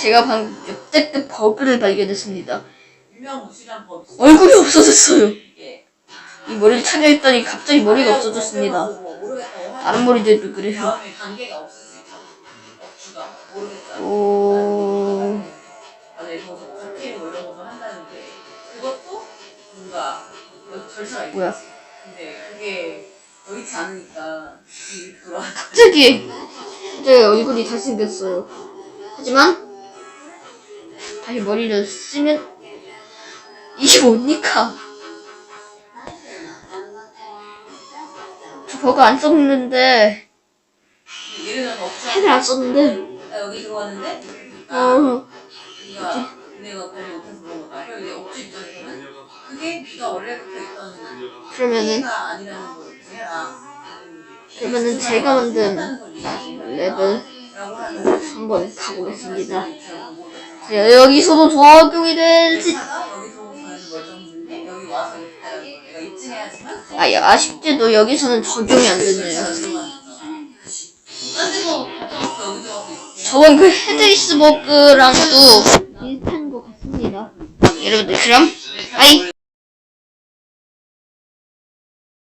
제가 방금 역대급 버그를 발견했습니다. 유명 법이 있어. 얼굴이 없어졌어요. 이게 이 머리를 찾아했더니 갑자기 머리가 없어졌습니다. 뭐. 다른 머리들도 그래요. 다음에 단계가 없을 수 있잖아. 억주가 모르겠다. 오. 이거 칵테일 뭐 이런 것도 한다는데 그것도 뭔가 절차가 있어. 뭐야? 근데 그게 여의치 않으니까. 갑자기 제 얼굴이 다시 생겼어요. 하지만 다시 머리를 쓰면 이게 뭡니까? 저 버그 안 썼는데. 펜을 안 썼는데. 나 여기 들어왔는데? 아, 어 네가 내가 관리 못해서 그런 거다. 그리고 이제 억주 입장에서는? 그게 네가 원래부터 있던 그러면은 아니라는 해라. 그러면은 제가 만든 랩을 한번 가보겠습니다. 자, 여기서도 적용이 될지 아, 야, 아쉽게도 여기서는 적용이 안 되네요. 저번 그 헤드리스 버그랑도 비슷한 것 같습니다. 여러분들 그럼 아이